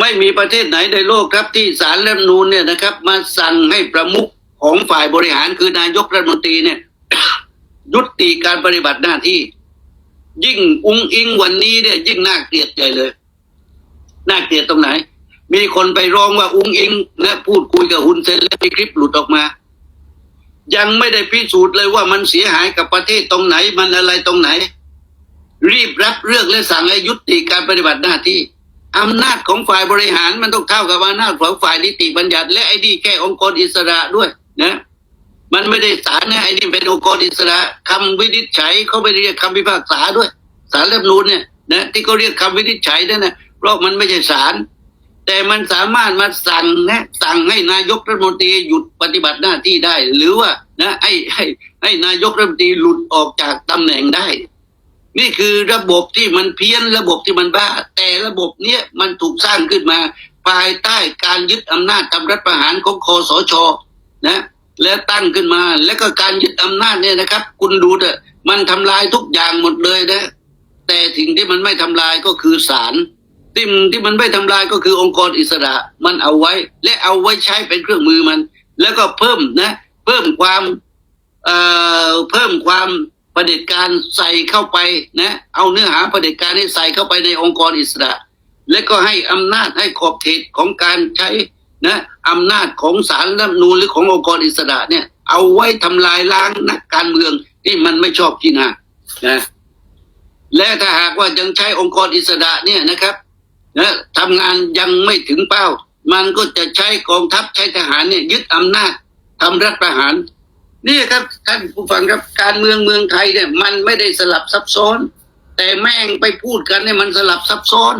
ไม่มีประเทศไหนในโลกครับที่สารรัฐมนูญเนี่ยนะครับ มาสั่งให้ประมุขของฝ่ายบริหารคือนายกรัฐมนตรีเนี่ย ยุติการปฏิบัติหน้าที่ ยิ่งอุ้งอิงวันนี้เนี่ย ยิ่งน่าเกลียดใจเลยน่าเกลียดตรงไหน มีคนไปร้องว่าอุ้งอิงนะพูดคุยกับฮุนเซนแล้วมีคลิปหลุดออกมา ยังไม่ได้พิสูจน์เลยว่ามันเสียหายกับประเทศตรงไหน มันอะไรตรงไหน รีบรับเรื่องและสั่งให้ยุติการปฏิบัติหน้าที่ อำนาจของฝ่ายบริหารมันต้องเท่ากับอำนาจของฝ่ายนิติบัญญัติ และไอ้นี่แค่องค์กรอิสระด้วยนะมันไม่ได้ศาลนะไอ้นี่เป็นองค์กรอิสระคำวินิจฉัยเขาไม่เรียกคำพิพากษาด้วยศาลรัฐมนูญเนี่ยนะที่เขาเรียกคำวินิจฉัยนั่นนะเพราะมันไม่ใช่ศาลแต่มันสามารถมาสั่งนะสั่งให้นายกรัฐมนตรีหยุดปฏิบัติหน้าที่ได้ หรือว่านะให้ให้ให้นายกรัฐมนตรีหลุดออกจากตำแหน่งได้ นี่คือระบบที่มันเพี้ยนระบบที่มันบ้า แต่ระบบเนี้ยมันถูกสร้างขึ้นมา ภายใต้การยึดอำนาจทำรัฐประหารของคอสชนะ แล้วตั้งขึ้นมา แล้วก็การยึดอำนาจเนี่ยนะครับ คุณดูเถอะมันทำลายทุกอย่างหมดเลยนะ แต่สิ่งที่มันไม่ทำลายก็คือศาลที่มันที่มันไม่ทำลายก็คือองค์กรอิสระมันเอาไว้ และเอาไว้ใช้เป็นเครื่องมือมัน แล้วก็เพิ่มนะ เพิ่มความเอ่อเพิ่มความ ประเด็จการใส่เข้าไปนะเอาเนื้อหาประเด็จการให้ใส่เข้าไปในองค์กรอิสระ และก็ให้อำนาจให้ขอบเขตของการใช้นะอำนาจของศาลรัฐนูญหรือขององค์กรอิสระเนี่ย เอาไว้ทำลายล้างนักการเมืองที่มันไม่ชอบที่นานะและถ้าหากว่ายังใช้องค์กรอิสระเนี่ยนะครับนะทำงานยังไม่ถึงเป้า มันก็จะใช้กองทัพใช้ทหารเนี่ยยึดอำนาจทำรัฐประหาร นี่ครับท่านผู้ฟังครับการเมืองเมืองไทยเนี่ย มันไม่ได้สลับซับซ้อน แต่แม่งไปพูดกันเนี่ยมันสลับซับซ้อน